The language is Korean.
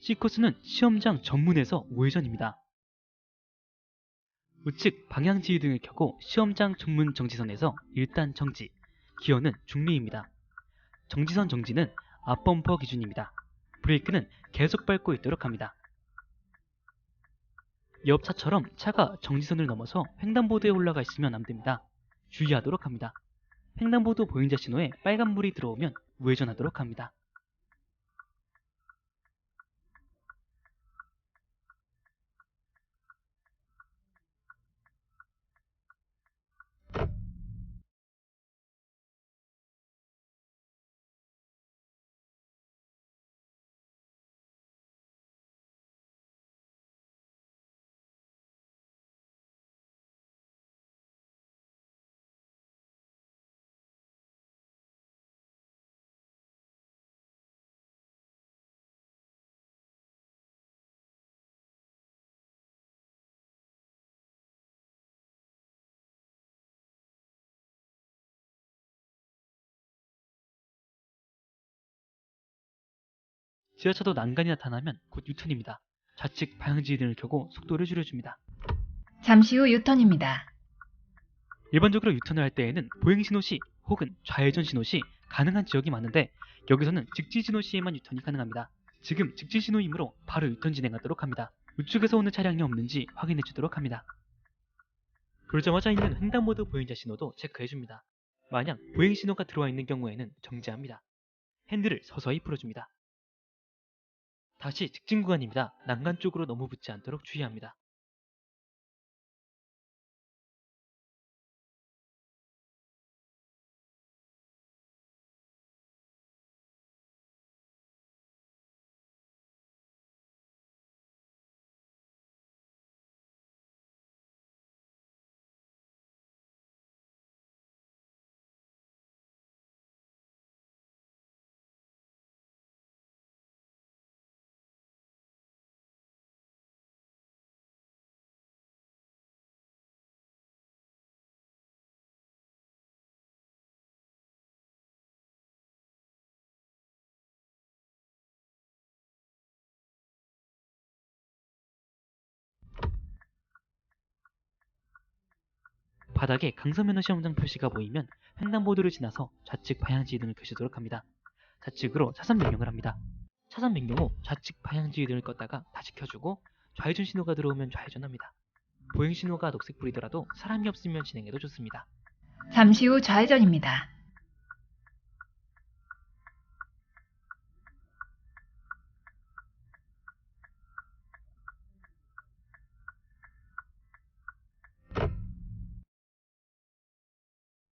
C코스는 시험장 전문에서 우회전입니다. 우측 방향지휘 등을 켜고 시험장 전문 정지선에서 일단 정지, 기어는 중리입니다. 정지선 정지는 앞범퍼 기준입니다. 브레이크는 계속 밟고 있도록 합니다. 옆 차처럼 차가 정지선을 넘어서 횡단보도에 올라가 있으면 안 됩니다. 주의하도록 합니다. 횡단보도 보행자 신호에 빨간불이 들어오면 우회전하도록 합니다. 지하차도 난간이 나타나면 곧 유턴입니다. 좌측 방향지휘 등을 켜고 속도를 줄여줍니다. 잠시 후 유턴입니다. 일반적으로 유턴을 할 때에는 보행 신호 시 혹은 좌회전 신호 시 가능한 지역이 많은데 여기서는 직진 신호 시에만 유턴이 가능합니다. 지금 직진 신호이므로 바로 유턴 진행하도록 합니다. 우측에서 오는 차량이 없는지 확인해 주도록 합니다. 그러자마자 있는 횡단보도 보행자 신호도 체크해 줍니다. 만약 보행 신호가 들어와 있는 경우에는 정지합니다. 핸들을 서서히 풀어줍니다. 다시 직진 구간입니다. 난간 쪽으로 너무 붙지 않도록 주의합니다. 바닥에 강선면허 시험장 표시가 보이면 횡단보도를 지나서 좌측 방향지휘 등을 켜시도록 합니다. 좌측으로 차선 변경을 합니다. 차선 변경 후 좌측 방향지휘 등을 껐다가 다시 켜주고 좌회전 신호가 들어오면 좌회전합니다. 보행 신호가 녹색 불이더라도 사람이 없으면 진행해도 좋습니다. 잠시 후 좌회전입니다.